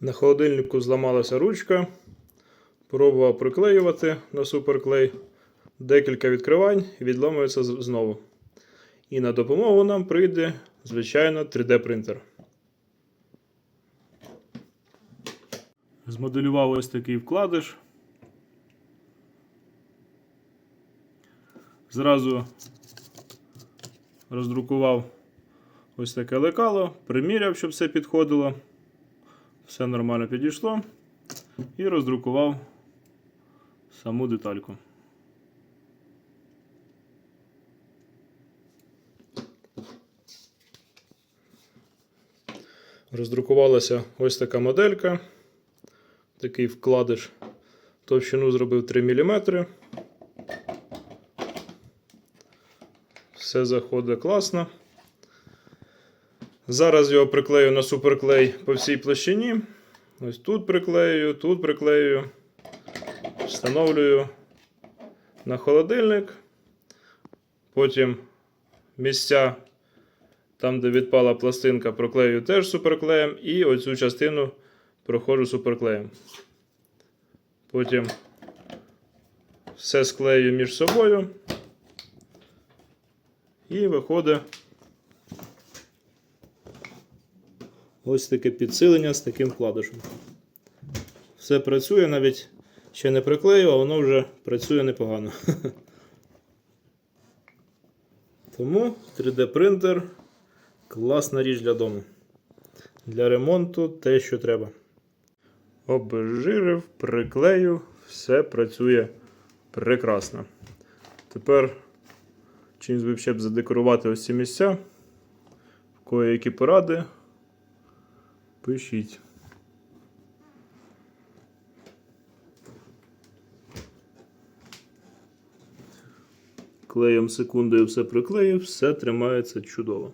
На холодильнику зламалася ручка. Пробував приклеювати на суперклей. Декілька відкривань і відломується знову. І на допомогу нам прийде, звичайно, 3D принтер. Змоделював ось такий вкладиш. Зразу роздрукував ось таке лекало, приміряв, щоб все підходило. Все нормально підійшло. І роздрукував саму детальку. Роздрукувалася ось така моделька. Такий вкладиш. Товщину зробив 3 мм. Все заходить класно. Зараз його приклею на суперклей по всій площині. Ось тут приклею, тут приклею. Встановлюю на холодильник. Потім місця, там, де відпала пластинка, проклею теж суперклеєм. І оцю частину проходжу суперклеєм. Потім все склею між собою. І виходить ось таке підсилення з таким вкладишем. Все працює, навіть ще не приклею, а воно вже працює непогано. Тому 3D принтер класна річ для дому. Для ремонту те, що треба. Обезжирив, приклею, все працює прекрасно. Тепер чимось би ще б задекорувати ось ці місця. В кої які поради. Пишіть. Клеєм секундою все приклеїв, все тримається чудово.